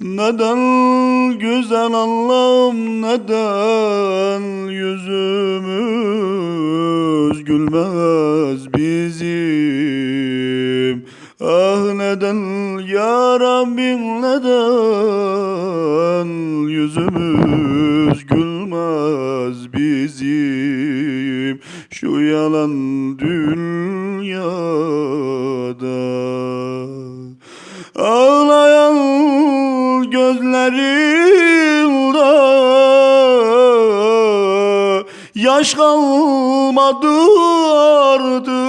Neden güzel Allah'ım neden yüzümüz gülmez bizim? Ah neden ya Rabbim neden yüzümüz gülmez bizim? Şu yalan dünyada gözlerimde Yaş kalmadı artık.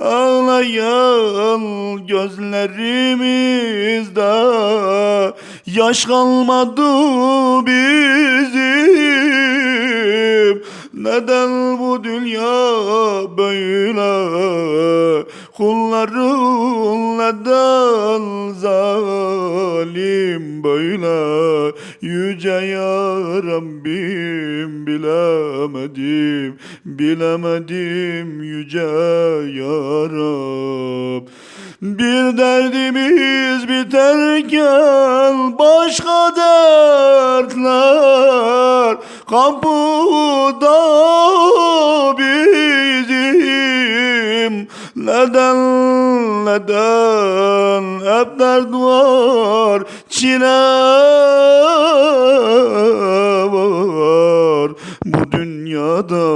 Ağlayan gözlerimizde Yaş kalmadı bizim. Neden bu dünya böyle zalim böyle Yüce ya Rabbim bilemedim Bilemedim yüce ya Rab bir derdimiz biterken başka dertler kapıda neden neden hep dert var çile var bu dünyada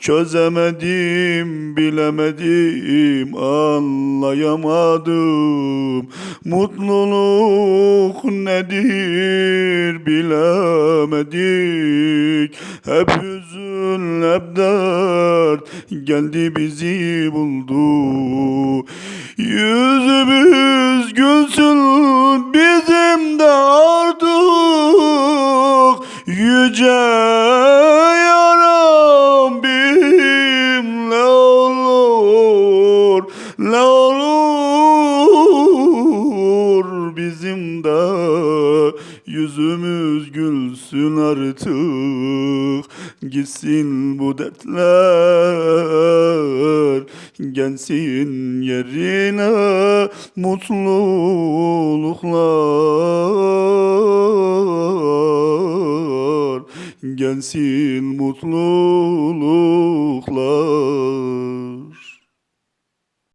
Çözemedim, bilemedim, anlayamadım. Mutluluk nedir bilemedik. Hep hüzün, hep dert geldi bizi buldu. Yüzümüz gülsün bizim de artık yüce ya Rabbim ne olur ne olur bizim de yüzümüz gülsün artık gitsin bu dertler gelsin yerine mutluluklar. Gelsin mutluluklar